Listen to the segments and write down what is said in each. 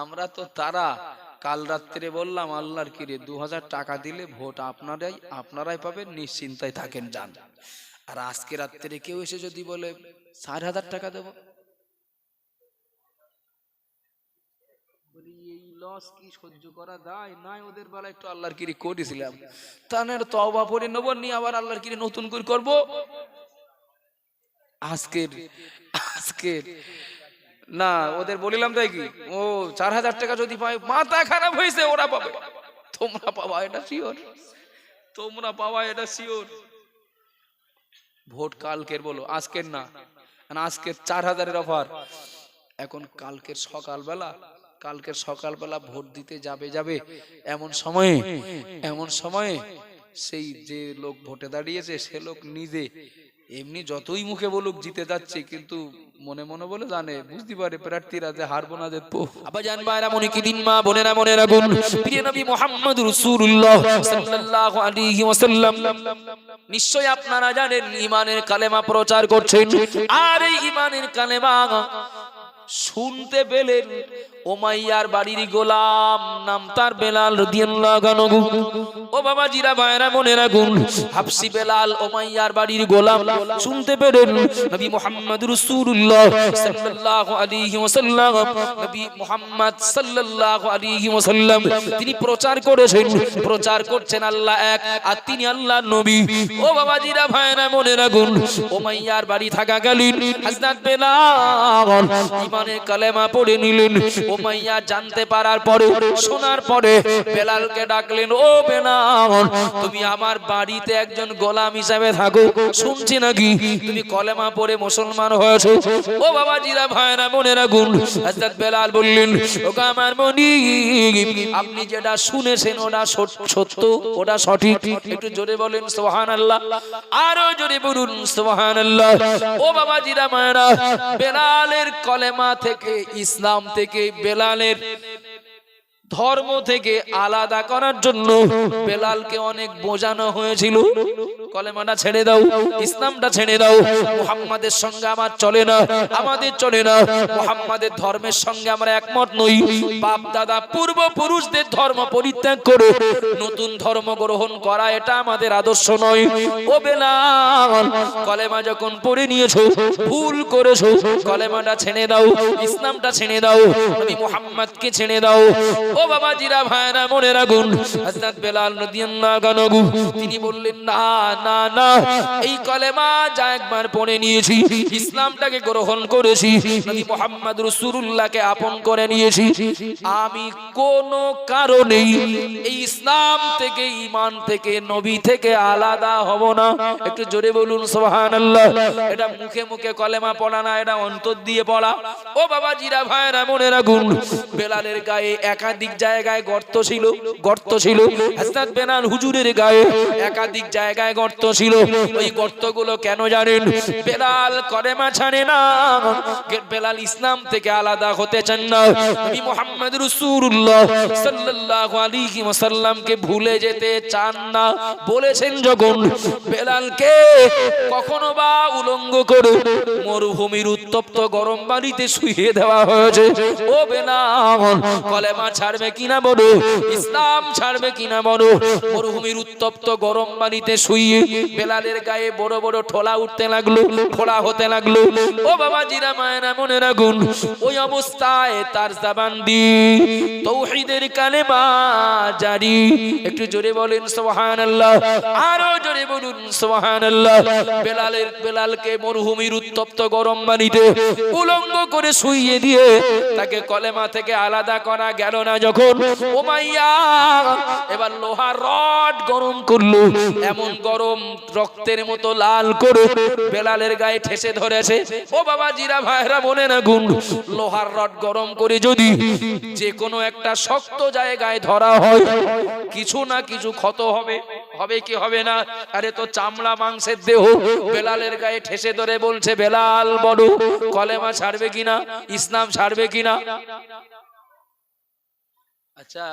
আমরা তো তারা, কাল রাত্রে বললাম, আল্লাহর কিরে দু হাজার টাকা দিলে ভোট আপনারাই আপনারাই পাবেন, নিশ্চিন্তায় থাকেন যান। আর আজকে রাত্রে কেউ এসে যদি বলে, চার হাজার টাকা দেব? এই লস কি সহ্য করা নাই, ওদের একটু আল্লাহর কিরি নেব, নিয়ে আবার নতুন করে করব? আজকের আজকের না, ওদের বলিলাম তাই কি? ও, চার হাজার টাকা যদি পাই মাথা খারাপ হয়েছে, ওরা পাবে। তোমরা পাবা, এটা শিওর তোমরা পাবা, এটা শিওর ভোট কালকের বলো, আজকের না। আজকের চার হাজারের অফার এখন কালকের সকালবেলা কালকের সকালবেলা ভোট দিতে যাবে যাবে। এমন সময়ে এমন সময়ে, সেই যে লোক ভোটে দাঁড়িয়েছে, সে লোক নিজে এমনি যতই মুখে বলুক জিতে যাচ্ছে, কিন্তু মনে মনে বলে জানে, বুঝতে পারে প্রার্থীরা যে হারবো না জিতবো আবার জান, ভাইরা, মনে কি দিন, মা, বোনেরা মনে রাখুন প্রিয় নবী মোহাম্মদ নিশ্চয় আপনারা জানেন ইমানের কালেমা প্রচার করছেন। আর এই ইমানের কালেমা শুনতে পেলেন ওমাইয়ার বাড়ির গোলাম নাম তার বেলাল আনহু। ও বাবা জিরা ভাইরা মনে রাখুন। হাফসি বেলাল ওমাইয়ার বাড়ির গোলাম, শুনতে পেলেন নবী মুহাম্মদ রাসূলুল্লাহ সাল্লাল্লাহু আলাইহি ওয়াসাল্লাম। নবী মুহাম্মদ সাল্লাল্লাহু আলাইহি ওয়াসাল্লাম, তিনি প্রচার করেছেন। প্রচার করছেন আল্লাহ এক আর তিনি আল্লাহর নবী। ও বাবা জিরা ভাইরা মনে রাখুন। ওমাইয়ার বাড়ি থাকাকালীন হযরত বেলাল ইমানের কালেমা পড়ে নিলেন। ওমাইয়া জানতে পারার পরে, শোনার পরে বেলালকে ডাকলেন, ও বেলাল, তুমি আমার বাড়িতে একজন গোলাম হিসাবে থাকো, শুনছি নাকি? তুমি কলেমা পড়ে মুসলমান হয়েছো? ও বাবা জিরা ভাইরা, মনে রাখুন। হযরত বেলাল বললেন, ওগো আমার মনি, আপনি যেটা শুনেছেন, ওটা সত্য, ওটা সঠিক। একটু জোরে বলেন, সুবহানাল্লাহ। আরও জোরে বলুন, সুবহানাল্লাহ। ও বাবা জিরা মায়েরা বেলালের কলেমা থেকে, ইসলাম থেকে বেলালের ধর্ম থেকে আলাদা করার জন্য বেলালকে অনেক বোঝানো হয়েছিল। কলেমাটা ছেড়ে দাও, ইসলামটা ছেড়ে দাও, মুহাম্মাদের সঙ্গে আমার চলে না, আমাদের চলে না। মুহাম্মাদের ধর্মের সঙ্গে আমরা একমত নই। বাপ, দাদা, পূর্বপুরুষদের ধর্ম পরিত্যাগ করে। নতুন ধর্ম গ্রহণ করা এটা আমাদের আদর্শ নয়। ও বেলাল, কলেমা যখন পড়ে নিয়েছো, ভুল করেছ, কলেমাটা ছেড়ে দাও, ইসলামটা ছেড়ে দাও নবী মুহাম্মদকে ছেড়ে দাও। ও বাবা জিরা ভাইরা মনে রাখুন, হযরত বেলাল রাদিয়াল্লাহু আনহু তিনি বললেন, না না না, এই কলেমা যা একবার পড়ে নিয়েছি, ইসলামটাকে গ্রহণ করেছি, নবী মুহাম্মদ রাসূলুল্লাহকে আপন করে নিয়েছি, আমি কোন কারণেই এই ইসলাম থেকে, ঈমান থেকে, নবী থেকে আলাদা হব না। একটু জোরে বলুন, সুবহানাল্লাহ, এটা মুখে মুখে কলেমা পড়া না, এটা অন্তর দিয়ে পড়া। ও বাবা জিরা ভাইরা মনে রাখুন, বেলালের গায়ে একাধিক জায়গায় গর্ত ছিল গর্ত ছিল। হযরত বেলাল হুজুরের গায়ে একাধিক জায়গায় গর্ত ছিল। ওই গর্তগুলো কেন জানেন? বেলাল কলেমা ছাড়ে না। বেলাল ইসলাম থেকে আলাদা হতে চান না। নবী মুহাম্মদ রাসূলুল্লাহ সাল্লাল্লাহু আলাইহি ওয়াসাল্লামকে ভুলে যেতে চান না। বলেছেন যখন, বেলালকে কখনো বা উলঙ্গ করে মরুভূমির উত্তপ্ত গরম বাড়িতে শুইয়ে দেওয়া হয়েছে। ও বেলাল, কলেমা ছাড়বে কিনা বলো? ইসলাম ছাড়বে কিনা বলো? মরুভূমির উত্তপ্ত গরম পানিতে শুইয়ে বেলালের গায়ে বড় বড় ঠোলা উঠতে লাগল ফোড়া হতে লাগল। ও বাবা জিরা মায়েরা মনে রাখুন, ওই অবস্থায় তার জাবান দি তৌহিদের কালেমা জারি। একটু জোরে বলেন, সুবহানাল্লাহ। আরও জোরে বলুন, সুবহানাল্লাহ। বেলালের, বেলালকে মরুভূমির উত্তপ্ত গরম পানিতে উলঙ্গ করে শুইয়ে দিয়ে তাকে কলেমা থেকে আলাদা করা গেল না যখন এবার লোহার রড গরম করল, এমন গরম রক্তের মতো লাল করে বেলালের গায়ে ঠেসে ধরেছে। ও বাবা, জিরা ভাইরা, মনে না গুণ লোহার রড গরম করে যদি যে কোনো একটা শক্ত জায়গায় ধরা হয়, কিছু না কিছু ক্ষত হবে। হবে কি হবে না? আরে তো চামড়া মাংসের দেহ বেলালের গায়ে ঠেসে ধরে বলছে, বেলাল, বড়, কলেমা ছাড়বে কিনা? ইসলাম ছাড়বে কিনা? আচ্ছা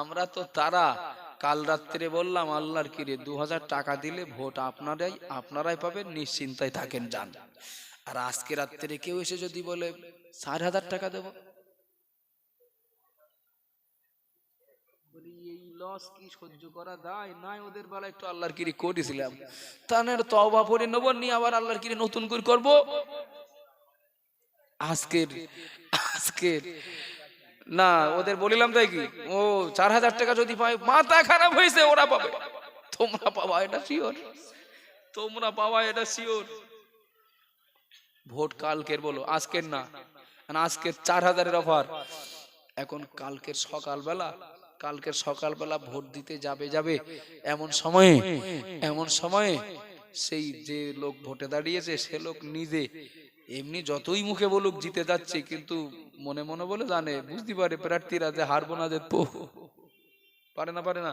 আমরা তো তারা কাল রাত্রে বললাম, আল্লাহর কিরে দু হাজার টাকা দিলে ভোট আপনারাই আপনারাই পাবেন, নিশ্চিন্তায় থাকেন যান। আর আজকে রাত্রে কেউ এসে যদি বলে, চার হাজার টাকা দেব? এই লস কি সহ্য করা দায় ওদের একটু আল্লাহর কিরি নিয়ে আবার আল্লাহর কিরি নতুন করে করব? আজকের আজকের না, ওদের বলিলাম তাই কি? ও, চার হাজার টাকা যদি পাই মাথা খারাপ হয়েছে, ওরা পাবে। তোমরা পাবা এটা শিওর তোমরা পাবা এটা শিওর ভোট কালকের বলো, আজকের না। আজকের চার হাজারের অফার এখন কালকের সকালবেলা কালকের সকালবেলা ভোট দিতে যাবে যাবে। এমন সময়ে এমন সময়ে সেই যে লোক ভোটে দাঁড়িয়েছে সে লোক নিজে এমনি যতই মুখে বলুক জিতে যাচ্ছে কিন্তু মনে মনে বলে জানে বুঝতে পারে প্রার্থীরা যে হারবো না যে পারে না পারে না?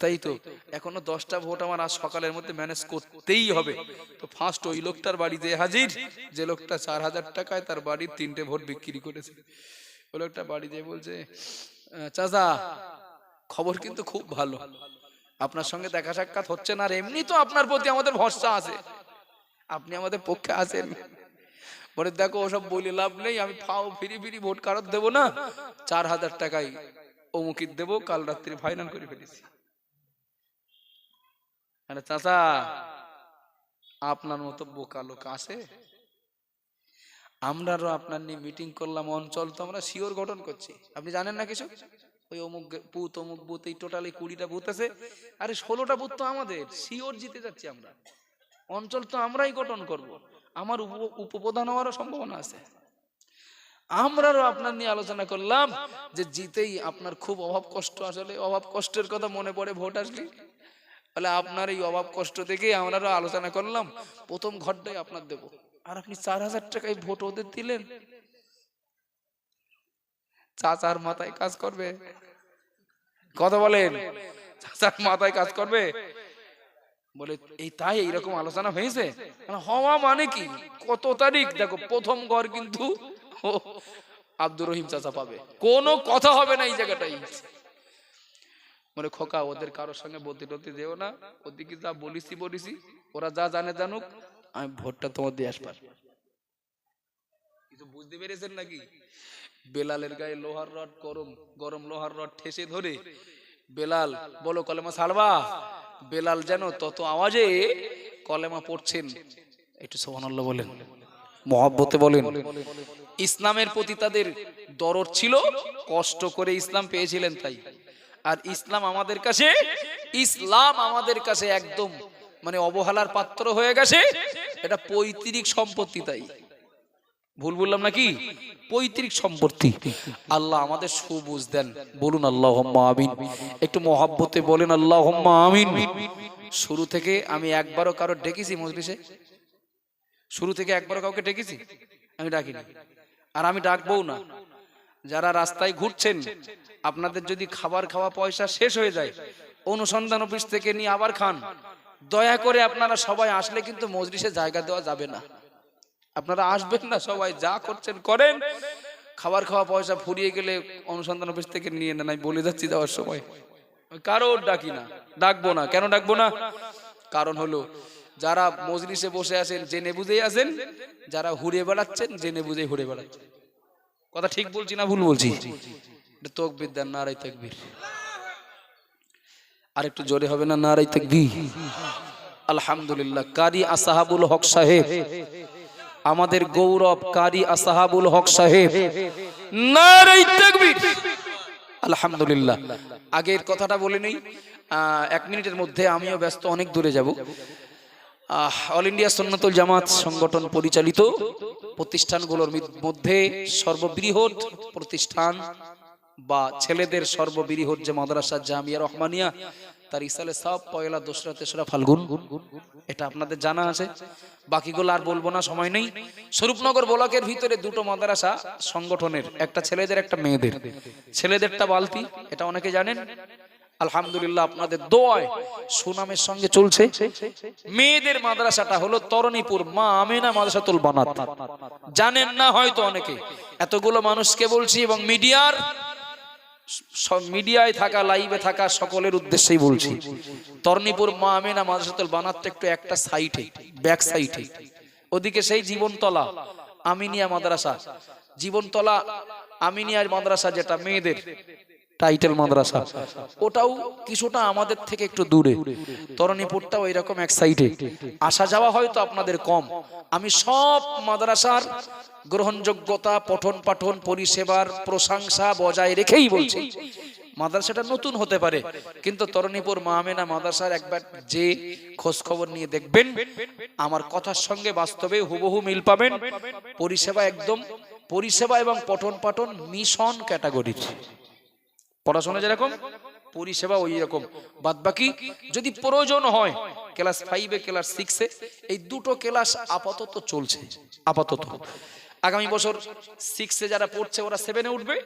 তাই তো এখনও দশটা ভোট আমার আজ সকালের মধ্যে ম্যানেজ করতেই হবে। তো ফার্স্ট ওই লোকটার বাড়িতে হাজির যে লোকটা চার হাজার টাকায় তার বাড়ির তিনটে ভোট বিক্রি করেছে। ওই লোকটা বাড়ি যেয়ে বলছে "আহ, চাচা খবর কিন্তু খুব ভালো। আপনার সঙ্গে দেখা সাক্ষাৎ হচ্ছে না আর এমনি তো আপনার প্রতি আমাদের ভরসা আছে। আপনি আমাদের পক্ষে আছেন। বলে, দেখো, ওসব বলে লাভ নেই, আমি ফাও ফিরি ফিরি ভোট কারত দেবো না। চার হাজার টাকায় অমুকিত দেবো, কাল রাত্রি ফাইনাল করে ফেলেছি। আরে, চাচা, আপনার মতো বোকা লোক আছে? আমরাও আপনার নিয়ে মিটিং করলাম, অঞ্চল তো আমরা শিওর গঠন করছি। আপনি জানেন না কিছু? ওই অমুক বুথ অমুক বুথ এই টোটালি কুড়িটা বুথ আছে। আরে ষোলোটা বুথ তো আমাদের শিওর জিতে যাচ্ছি আমরা। অঞ্চল তো আমরাই গঠন করব। আমার উপপ্রধান হওয়ারও সম্ভাবনা আছে। আমরাও আপনার নিয়ে আলোচনা করলাম যে জিতেই আপনার খুব অভাব কষ্ট আসলে, অভাব কষ্টের কথা মনে পড়ে ভোট আসলে। তাহলে আপনার এই অভাব কষ্ট দেখে আমরাও আলোচনা করলাম। প্রথম ঘরটাই আপনার দেব। আর আপনি চার হাজার টাকায় ভোট ওদের দিলেন? চাচার মাথায় কাজ করবে। কথা বলেন, চাচার মাথায় কাজ করবে। বলে, এই তাই এইরকম আলোচনা হয়েছে? হওয়া মানে কি? কত তারিখ? দেখো, প্রথম ঘর কিন্তু আব্দুর রহিম চাচা পাবে। কোনো কথা হবে না এই জায়গাটাই। মানে খোকা, ওদের কারোর সঙ্গে বলতে টলতে দেও না। ওদিকে যা বলিসি বলিসি। ওরা যা জানে জানুক, আমি ভোটটা তোমার দিয়ে আসবার। কিছু বুঝতে পেরেছেন নাকি? বেলালের গায়ে লোহার রড গরম গরম লোহার রড ঠেসে ধরে, বেলাল বলো কলেমা ছাড়বা? বেলাল যেন তত আওয়াজে কলেমা পড়ছেন। একটু সোহানাল্লাহ বলেন। মহাব্বতে বলেন। ইসলামের প্রতি তাদের দরদ ছিল, কষ্ট করে ইসলাম পেয়েছিলেন তাই। আর ইসলাম আমাদের কাছে, ইসলাম আমাদের কাছে একদম মানে অবহেলার পাত্র হয়ে গেছে। এটা পৈতৃক সম্পত্তি তাই। ভুল বললাম নাকি? পৈতৃক সম্পত্তি। আল্লাহ আমাদের সুবুঝ দেন। বলুন আল্লাহ আমিন। একটু মহাব্বতে বলেন আল্লাহ আমিন। শুরু থেকে আমি একবারও কারও ডেকেছি মজলিসে? শুরু থেকে একবারও কাউকে ডেকেছি? আমি ডাকিনি। আর আমি ডাকবও না। যারা রাস্তায় ঘুরছেন, আপনাদের যদি খাবার খাওয়া পয়সা শেষ হয়ে যায়, অনুসন্ধান অফিস থেকে নিয়ে আবার খান। দয়া করে আপনারা সবাই আসলে কিন্তু মজলিসে জায়গা দেওয়া যাবে না। আপনারা আসবেন না, সবাই যা করছেন করেন। খাবার খাওয়া পয়সা ফুরিয়ে গেলে অনুসন্ধান অফিস থেকে নিয়ে নেন, আমি বলে যাচ্ছি যাওয়ার সময়। কারও ডাকি না, ডাকবো না। কেন ডাকবো না? কারণ হলো, যারা মজলিসে বসে আছেন, জেনে বুঝেই আছেন, যারা ঘুরে বেড়াচ্ছেন, জেনে বুঝে ঘুরে বেড়াচ্ছেন। কথা ঠিক বলছি না ভুল বলছি? তকবির দেন নারাই তাকবীর। আর একটু জোরে হবে না নারাই তাকবীর? আলহামদুলিল্লাহ, কারি আসাহাবুল হক সাহেব। আমাদের গৌরব কারি আসাহাবুল হক সাহেব। আলহামদুলিল্লাহ। আগের কথাটা বলে নেই। এক মিনিটের মধ্যে আমিও ব্যস্ত, অনেক দূরে যাব। অল ইন্ডিয়া সন্ন্যতুল জামাত সংগঠন পরিচালিত প্রতিষ্ঠানগুলোর মধ্যে সর্ববৃহৎ প্রতিষ্ঠান বা ছেলেদের সর্ববৃহৎ যে মাদ্রাসা জামিয়া রহমানিয়া তার ইসালে সব পয়লা দোসরা তেসরা ফাল্গুন। এটা আপনাদের জানা আছে। বাকিগুলো আর বলব না সময় নেই। স্বরূপনগর ব্লকের ভিতরে দুটো মাদ্রাসা সংগঠনের একটা ছেলেদের একটা মেয়েদের। ছেলেদেরটা বালতি এটা অনেকে জানেন। আলহামদুলিল্লাহ আপনাদের দোয়ায় সুনামের সঙ্গে চলছে। মেয়েদের মাদ্রাসাটা হলো তরণীপুর মা আমেনা মাদ্রাসাতুল বানাত। জানেন না হয়তো অনেকে। এতগুলো মানুষকে বলছি এবং মিডিয়ার মিডিয়ায় থাকা লাইভে থাকা সকলের উদ্দেশ্যেই বলছি। তর্ণীপুর মা আমেনা মাদ্রাসাতুল বানাতে একটু একটা সাইটে ব্যাক সাইটে ওদিকে সেই জীবনতলা, আমিনিয়া মাদ্রাসা। জীবনতলা, আমিনিয়ার মাদ্রাসা যেটা, মেয়েদের। টাইটেল মাদ্রাসা। ওটাও কিছুটা আমাদের থেকে একটু দূরে। তরণীপুরটাও এরকম এক সাইডে আসা যাওয়া হয়তো আপনাদের কম। আমি সব মাদ্রাসার গ্রহণযোগ্যতা পঠন পাঠন পরিষেবার প্রশংসা বজায় রেখেই বলছি। মাদ্রাসাটা নতুন হতে পারে। কিন্তু তরণীপুর মাহমেনা মাদ্রাসার একবার যে খোঁজ খবর নিয়ে দেখবেন আমার কথার সঙ্গে বাস্তবে হুবহু মিল পাবেন। পরিষেবা একদম পরিষেবা এবং পঠন পাঠন মিশন ক্যাটাগরির। পড়াশোনা যেরকম পরিষেবা ওই রকম। বাদ বাকি যদি প্রয়োজন হয় ক্লাস ফাইভে ক্লাস সিক্সে এই দুটো ক্লাস আপাতত চলছে, আপাতত। আগামী বছর সিক্সে যারা পড়ছে, ওরা সেভেনে উঠবে,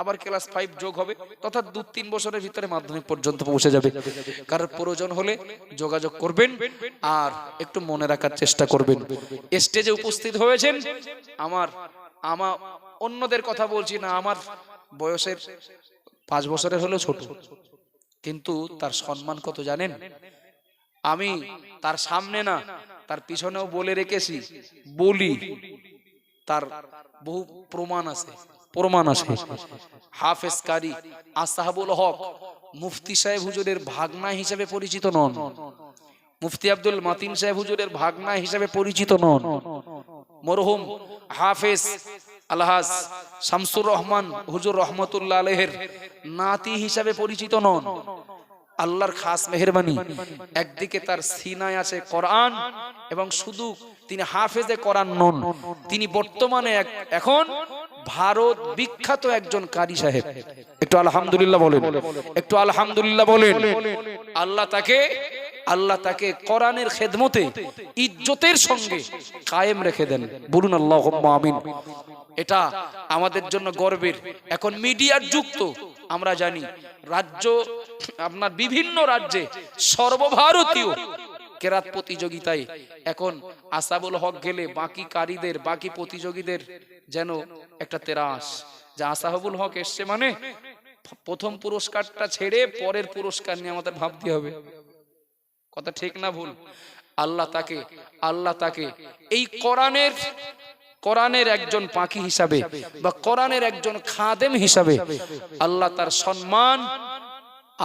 আবার ক্লাস ফাইভ যোগ হবে, তথা দু তিন বছরের ভিতরে মাধ্যমিক পর্যন্ত পৌঁছে যাবে। কারোর প্রয়োজন হলে যোগাযোগ করবেন, আর একটু মনে রাখার চেষ্টা করবেন। স্টেজে উপস্থিত হয়েছেন, আমার আমার অন্যদের কথা বলছি না, আমার বয়সের পাঁচ বছরের হলেও ছোট। কিন্তু তার সম্মান কত জানেন? আমি তার সামনে না, তার পিছনেও বলে রেখেছি, বলি। তার বহু প্রমাণ আছে প্রমাণ আছে। হাফেজ কারি আসাহাবুল হক মুফতি সাহেব হুজুরের ভাগনা হিসেবে পরিচিত নন। মুফতি আব্দুল মাতিন সাহেব হুজুরের ভাগনা হিসেবে পরিচিত নন। মরহুম হাফেজ আলহাস শামসুর রহমান হুজুর রহমতুল্লাহ আলহের নাতি হিসাবে পরিচিত নন। আল্লাহর খাস মেহরবানি, একদিকে তার সিনায় আছে কোরআন এবং শুধু তিনি হাফেজে কোরআন নন, তিনি বর্তমানে এখন ভারত বিখ্যাত একজন কারি সাহেব। একটু আলহামদুলিল্লাহ বলেন। একটু আলহামদুলিল্লাহ বলেন। আল্লাহ তাকে আল্লাহ তাকে কোরআনের খেদমতে ইজ্জতের সঙ্গে কায়েম রেখে দেন। বলুন আল্লাহ আমিন। এটা আমাদের জন্য গর্বের। এখন মিডিয়ার যুক্ত, আমরা জানি, রাজ্য, আপনার বিভিন্ন রাজ্যে সর্বভারতীয় কেরাত প্রতিযোগিতায় এখন আসাবুল হক গেলে বাকি কারীদের বাকি প্রতিযোগীদের যেন একটা তেরাস। যে আসাহাবুল হক এসছে মানে প্রথম পুরস্কারটা ছেড়ে পরের পুরস্কার নিয়ে আমাদের ভাবতে হবে। কথা ঠিক না ভুল? আল্লাহ তাকে আল্লাহ তাকে এই কোরআনের কোরআনের একজন পাখি হিসাবে বা কোরআনের একজন খাদেম হিসাবে আল্লাহ তার সম্মান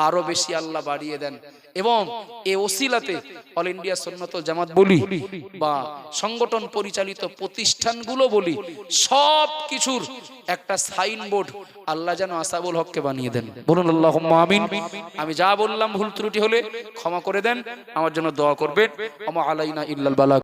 আরও বেশি আল্লাহ বাড়িয়ে দেন। এবং এ ওসিলাতে অল ইন্ডিয়া সন্ন্যতল জামাত বলি বা সংগঠন পরিচালিত প্রতিষ্ঠানগুলো বলি, সব কিছুর একটা সাইনবোর্ড আল্লাহ যেন আসাবুল হককে বানিয়ে দেন। বলুন আল্লাহ আমিন। আমি যা বললাম ভুল ত্রুটি হলে ক্ষমা করে দেন। আমার জন্য দোয়া করবেন। আমা আলাইনা ইল্লাল বালা